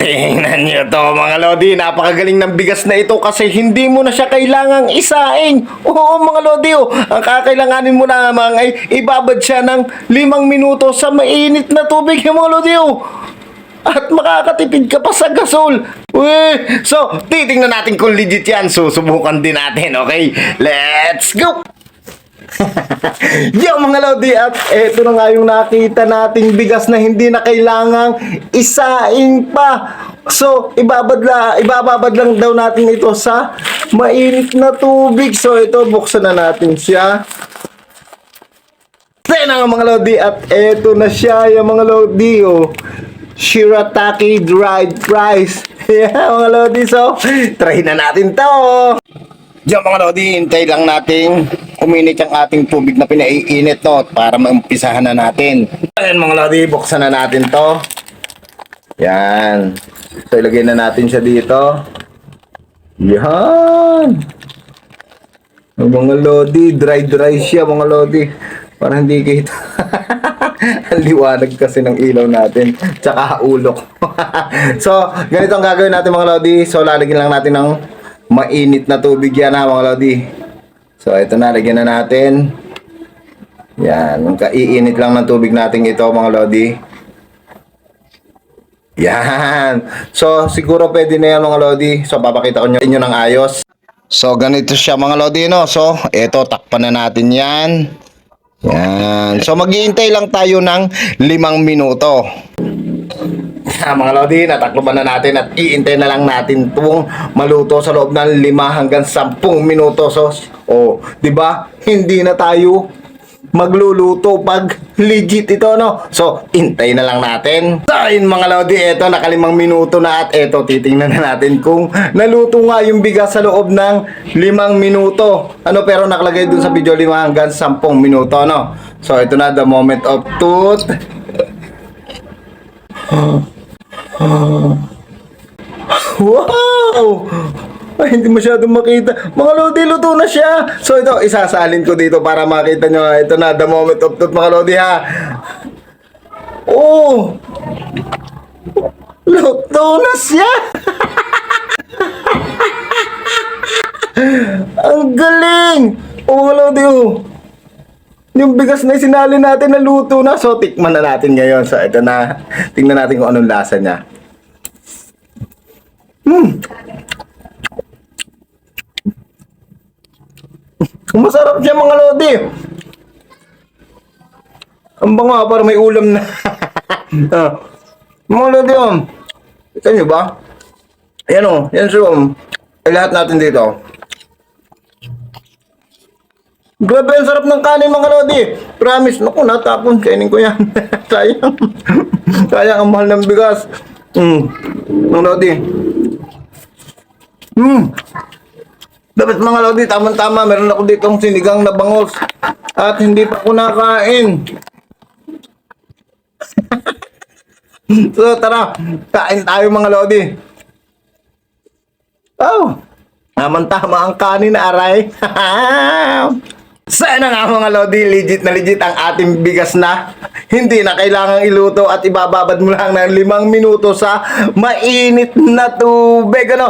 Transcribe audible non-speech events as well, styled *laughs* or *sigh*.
Tingnan niyo to mga Lodi, napakagaling ng bigas na ito kasi hindi mo na siya kailangang isaing. Oo mga Lodi, oh. ang kakailanganin mo lamang ay ibabad siya ng limang minuto sa mainit na tubig *laughs* mga Lodi. Oh. At makakatipid ka pa sa gasol. Uy, so, titingnan natin kung legit yan. Susubukan din natin, okay? Let's go! Yo mga Lodi at eto na nga yung nakita nating bigas na hindi na kailangang isaing pa. So, ibabad, la, ibababad lang daw natin ito sa mainit na tubig. So, ito, buksan na natin siya. Kaya na nga mga Lodi at eto na siya yung mga Lodi oh. Shirataki dried rice. *laughs* yeah mga Lodi so, try na natin to. Diyan mga Lodi, hintay lang nating uminit ang ating tubig na pinaiinit to para maumpisahan na natin. Ayan mga Lodi, buksan na natin to. Yan. So ilagay na natin siya dito. Yan. Ang mga Lodi, dry dry siya mga Lodi. Para hindi kita. *laughs* ang liwanag kasi ng ilaw natin. Tsaka ulok. *laughs* so, ganito ang gagawin natin mga Lodi. So, lalagyan lang natin ng mainit na tubig yan ha mga Lodi. So, ito na. Lagyan na natin. Yan. Ang kaiinit lang ng tubig natin ito mga Lodi. Yan. So, siguro pwede na yan mga Lodi. So, papakita ko nyo inyo ng ayos. So, ganito siya mga Lodi, no? So, eto, takpan na natin yan. Yan. So, maghihintay lang tayo ng limang minuto. Ah, mga Lodi, natakloban na natin at iintay na lang natin itong maluto sa loob ng 5 hanggang 10 minuto. So, oh, 'di ba? Hindi na tayo magluluto pag legit ito, no? So, intay na lang natin. So, mga Lodi, eto, nakalimang minuto na at eto, titingnan na natin kung naluto nga yung bigas sa loob ng limang minuto. Ano, pero nakalagay dun sa video 5 hanggang 10 minuto, no? So, ito na, the moment of truth. *gasps* Wow! Ay, hindi masyadong makita. Mga Lodi, luto na siya. So ito, isasalin ko dito para makita nyo. Ito na, the moment of truth, mga Lodi, ha. Oh! Luto na siya! *laughs* Ang galing! Oh, mga Lodi, oh. Yung bigas na sinali natin na luto na. So, tikman na natin ngayon. So, ito na. Tingnan natin kung anong lasa niya. Hmm. Masarap siya mga lodi. Ang bango para may ulam na. *laughs* ah. Mga lodi um. Kita nyo ba? Ayan o. Yan siya um. Ay, lahat natin dito. Grabe, ang sarap ng kanin mga lodi. Promise. Naku, natapon. Kainin ko yan. *laughs* Sayang. *laughs* Sayang ang mahal ng bigas. Hmm. Mga lodi. Hmm. Dapat mga lodi, tama-tama. Meron ako ditong sinigang na bangos. At hindi pa ako nakain. *laughs* so tara, kain tayo mga lodi. Oh, naman-tama ang kanin aray. *laughs* Sana nga mga lodi, legit na legit ang ating bigas na. Hindi na kailangang iluto at ibababad mo lang ng limang minuto sa mainit na tubig. Ano?